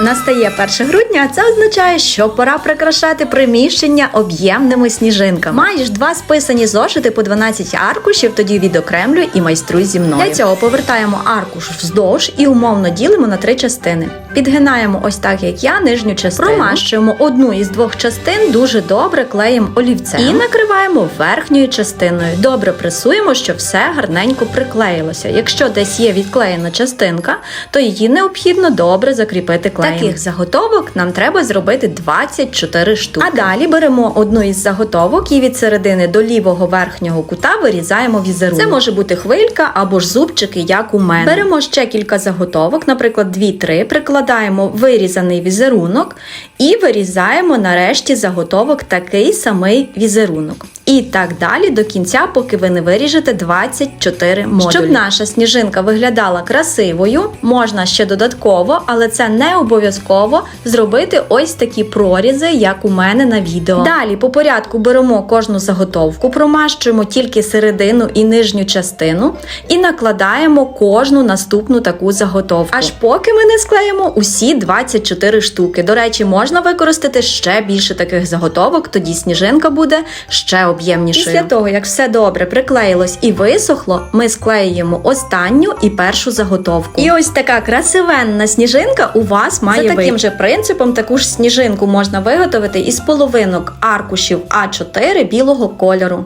Настає 1 грудня, а це означає, що пора прикрашати приміщення об'ємними сніжинками. Маєш два списані зошити по 12 аркушів, тоді відокремлюй і майструй зі мною. Для цього повертаємо аркуш вздовж і умовно ділимо на три частини. Підгинаємо ось так, як я, нижню частину. Промащуємо одну із двох частин дуже добре клеєм олівцем і накриваємо верхньою частиною. Добре пресуємо, щоб все гарненько приклеїлося. Якщо десь є відклеєна частинка, то її необхідно добре закріпити клеєм. Таких заготовок нам треба зробити 24 штуки. А далі беремо одну із заготовок і від середини до лівого верхнього кута вирізаємо візерунок. Це може бути хвилька або ж зубчики, як у мене. Беремо ще кілька заготовок, наприклад, 2-3, прикладаємо вирізаний візерунок і вирізаємо нарешті заготовок такий самий візерунок. І так далі до кінця, поки ви не виріжете 24 модулі. Щоб наша сніжинка виглядала красивою, можна ще додатково, але це не обов'язково зробити ось такі прорізи, як у мене на відео. Далі по порядку беремо кожну заготовку, промащуємо тільки середину і нижню частину і накладаємо кожну наступну таку заготовку. Аж поки ми не склеїмо усі 24 штуки. До речі, можна використати ще більше таких заготовок, тоді сніжинка буде ще об'ємнішою. Після того, як все добре приклеїлось і висохло, ми склеюємо останню і першу заготовку. І ось така красивенна сніжинка у вас має За таким же принципом таку ж сніжинку можна виготовити із половинок аркушів А4 білого кольору.